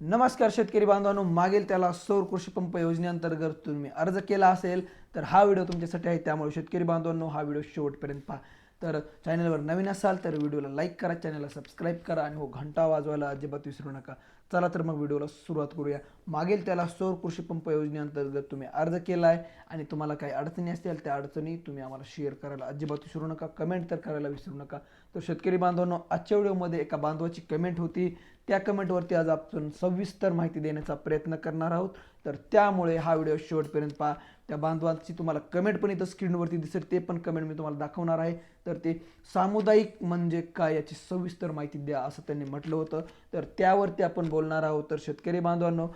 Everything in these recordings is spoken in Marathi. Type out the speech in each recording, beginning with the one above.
नमस्कार शेतकरी बांधवांनो मागील त्याला सौर कृषी पंप योजनेअंतर्गत तुम्ही अर्ज केला असेल तर हा व्हिडिओ तुमच्यासाठी आहे त्यामुळे शेतकरी बांधवांनो हा व्हिडिओ शेवटपर्यंत पहा. तर चॅनलवर नवीन असाल तर व्हिडिओला लाईक करा चॅनलला सबस्क्राईब करा आणि हो घंटा वाजवायला अजिबात विसरू नका. चला तर मग व्हिडिओला सुरुवात करूया. मागील त्याला सौर कृषी पंप योजनेअंतर्गत तुम्ही अर्ज केला आहे आणि तुम्हाला काही अडचणी असतील त्या अडचणी तुम्ही आम्हाला शेअर करायला अजिबात विसरू नका. कमेंट तर करायला विसरू नका. तर शेतकरी बांधवांनो आजच्या व्हिडिओमध्ये एका बांधवाची कमेंट होती. त्या कमेंटवरती आज आपण सविस्तर माहिती देण्याचा प्रयत्न करणार आहोत. तर त्यामुळे हा व्हिडिओ शेवटपर्यंत पहा. त्या बांधवांची तुम्हाला कमेंट पण इथं स्क्रीनवरती दिसेल ते पण कमेंट मी तुम्हाला दाखवणार आहे. तर ते सामुदायिक म्हणजे काय याची सविस्तर माहिती द्या असं त्यांनी म्हटलं होतं. तर त्यावरती आपण बोलणार आहोत. तर शेतकरी बांधवांनो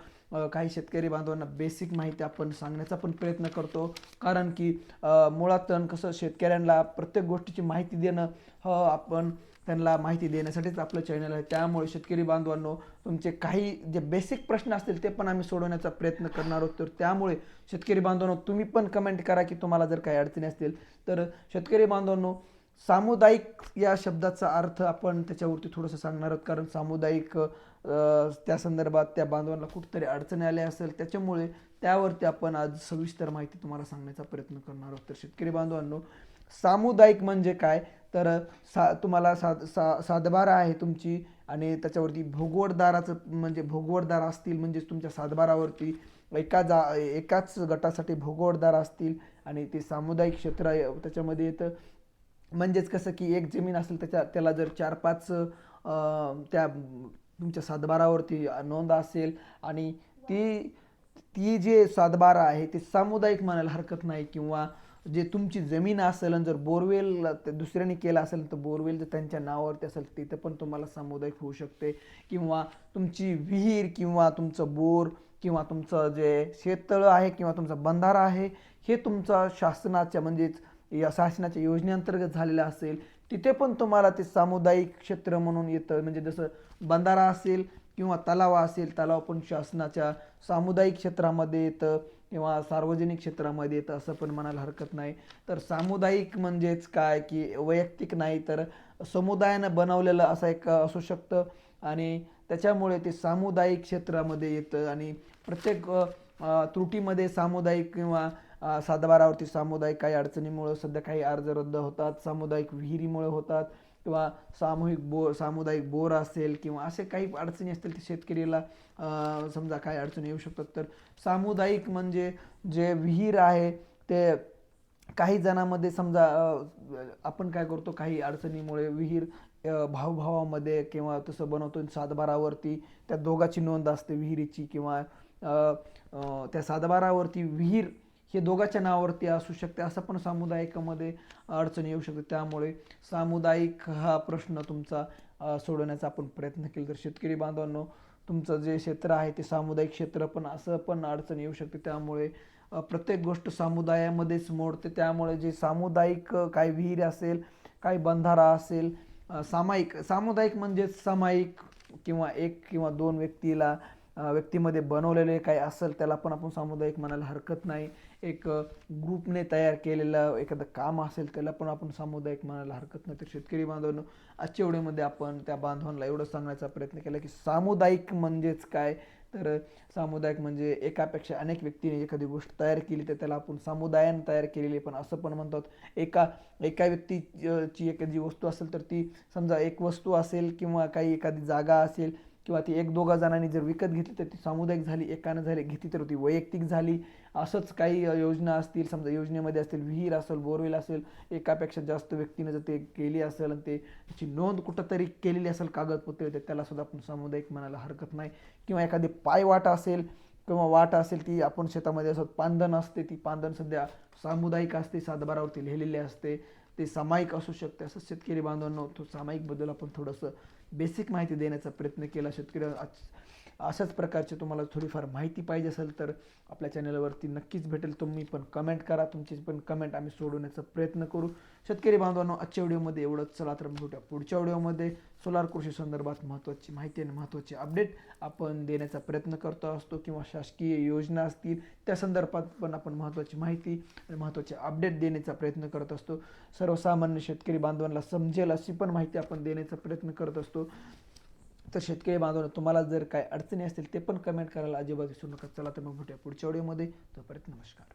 काही शेतकरी बांधवांना बेसिक माहिती आपण सांगण्याचा पण प्रयत्न करतो. कारण की मुळात मुळातन कसं शेतकऱ्यांना प्रत्येक गोष्टीची माहिती देणं ह आपण त्यांना माहिती देण्यासाठीच आपलं चॅनल आहे. त्यामुळे शेतकरी बांधवांनो तुमचे काही जे बेसिक प्रश्न असतील ते पण आम्ही सोडवण्याचा प्रयत्न करणार आहोत. तर त्यामुळे शेतकरी बांधवांनो तुम्ही पण कमेंट करा की तुम्हाला जर काही अडचणी असतील. तर शेतकरी बांधवांनो सामुदायिक या शब्दाचा अर्थ आपण त्याच्यावरती थोडंसं सांगणार आहोत. कारण सामुदायिक त्या संदर्भात त्या बांधवांना कुठेतरी अडचणी आल्या असेल त्याच्यामुळे त्यावरती आपण आज सविस्तर माहिती तुम्हाला सांगण्याचा प्रयत्न करणार आहोत. तर शेतकरी बांधवांनो सामुदायिक म्हणजे काय? तर सा तुम्हाला साद सा सातबारा आहे तुमची आणि त्याच्यावरती भोगवटदाराचं म्हणजे भोगवटदार असतील म्हणजेच तुमच्या सातबारावरती एका जा एकाच गटासाठी भोगवटदार असतील आणि ते सामुदायिक क्षेत्र त्याच्यामध्ये येतं म्हणजेच कसं की एक जमीन असेल त्याच्या त्याला जर चार पाच त्या तुमच्या सातबारावरती नोंद असेल आणि ती ती जे सातबारा आहे ते सामुदायिक म्हणायला हरकत नाही किंवा जे तुमची जमीन असेल आणि जर बोरवेल दुसऱ्याने केलं असेल तर बोरवेल जर त्यांच्या नावावरती असेल तिथं पण तुम्हाला सामुदायिक होऊ शकते. किंवा तुमची विहीर किंवा तुमचं बोर किंवा तुमचं जे शेततळं आहे किंवा तुमचा बंधारा आहे हे तुमचा शासनाच्या म्हणजेच या शासनाच्या योजनेअंतर्गत झालेलं असेल तिथे पण तुम्हाला ते सामुदायिक क्षेत्र म्हणून येतं. म्हणजे जसं बंधारा असेल किंवा तलाव असेल तलाव पण शासनाच्या सामुदायिक क्षेत्रामध्ये येतं. किंवा सार्वजनिक क्षेत्रामध्ये येतं असं पण म्हणायला हरकत नाही. तर सामुदायिक म्हणजेच काय की वैयक्तिक नाही तर समुदायानं बनवलेलं असं एक असू शकतं. आणि त्याच्यामुळे ते सामुदायिक क्षेत्रामध्ये येतं आणि प्रत्येक त्रुटीमध्ये सामुदायिक किंवा सातबारावरती सामुदायिक काही अडचणीमुळं सध्या काही अर्ज रद्द होतात सामुदायिक विहिरीमुळे होतात. किंवा सामूहिक बोर सामुदायिक बोर असेल किंवा असे काही अडचणी असतील ते शेतकरीला समजा काय अडचणी येऊ शकतात. तर सामुदायिक म्हणजे जे विहीर आहे ते काही जणांमध्ये समजा आपण काय करतो काही अडचणीमुळे विहीर भावभावामध्ये किंवा तसं बनवतो सातबारावरती त्या दोघाची नोंद असते विहिरीची किंवा त्या सातबारावरती विहीर हे दोघाच्या नावावरती असू शकते असं पण सामुदायिकामध्ये अडचणी येऊ शकते त्यामुळे सामुदायिक हा प्रश्न तुमचा सोडवण्याचा आपण प्रयत्न केला तर शेतकरी बांधवांनो तुमचं जे क्षेत्र आहे ते सामुदायिक क्षेत्र पण असं पण अडचण येऊ शकते. त्यामुळे प्रत्येक गोष्ट समुदायामध्येच मोडते. त्यामुळे जे सामुदायिक काही विहीर असेल काही बंधारा असेल सामायिक सामुदायिक म्हणजेच सामायिक किंवा एक किंवा दोन व्यक्तीला व्यक्तीमध्ये बनवलेले काय असेल त्याला पण आपण सामुदायिक म्हणायला हरकत नाही. एक ग्रुपने तयार केलेलं एखादं काम असेल त्याला पण आपण सामुदायिक म्हणायला हरकत नाही. तर शेतकरी बांधवांनो आजच्या व्हिडिओमध्ये आपण त्या बांधवांना एवढं सांगण्याचा प्रयत्न केला की सामुदायिक म्हणजेच काय? तर सामुदायिक म्हणजे एकापेक्षा अनेक व्यक्तीने एखादी गोष्ट तयार केली तर त्याला आपण समुदायानं तयार केलेली पण असं पण म्हणतात एका एका व्यक्तीची एखादी वस्तू असेल तर ती समजा एक वस्तू असेल किंवा काही एखादी जागा असेल किंवा ती एक दोघा जणांनी जर विकत घेतली तर ती सामुदायिक झाली एकानं झाली घेतली तर ती वैयक्तिक झाली. असंच काही योजना असतील समजा योजनेमध्ये असतील विहीर असेल बोरवेल असेल एकापेक्षा जास्त व्यक्तीनं जर ते केली असेल आणि ते त्याची नोंद कुठंतरी केलेली असेल कागदपत्र तर त्यालासुद्धा आपण सामुदायिक म्हणायला हरकत नाही. किंवा एखादी पायवाट असेल किंवा वाट असेल ती आपण शेतामध्ये असत पांधन असते ती पांधन सध्या सामुदायिक असते सातबारावरती लिहिलेली असते. ते सामायिक असू शकते असं शेतकरी बांधवांनो तो सामायिकबद्दल आपण थोडंसं बेसिक माहिती देण्याचा प्रयत्न केला. शेतकरी आज- अशाच प्रकारची तुम्हाला थोडीफार माहिती पाहिजे असेल तर आपल्या चॅनलवरती नक्कीच भेटेल. तुम्ही पण कमेंट करा. तुमची पण कमेंट आम्ही सोडवण्याचा प्रयत्न करू. शेतकरी बांधवांनो आजच्या व्हिडिओमध्ये एवढंच. चला तर भेटूया पुढच्या व्हिडिओमध्ये. सोलार कृषी संदर्भात महत्त्वाची माहिती आणि महत्त्वाची अपडेट आपण देण्याचा प्रयत्न करतो असतो किंवा शासकीय योजना असतील त्या संदर्भात पण आपण महत्त्वाची माहिती आणि महत्त्वाचे अपडेट देण्याचा प्रयत्न करत असतो. सर्वसामान्य शेतकरी बांधवांना समजेल अशी पण माहिती आपण देण्याचा प्रयत्न करत असतो. तर शेतकरी बांधवांनो तुम्हाला जर काय अडचणी असतील ते पण कमेंट करायला अजिबात विसरू नका. चला तर मग भेटूया पुढच्या व्हिडिओमध्ये तोपर्यंत नमस्कार.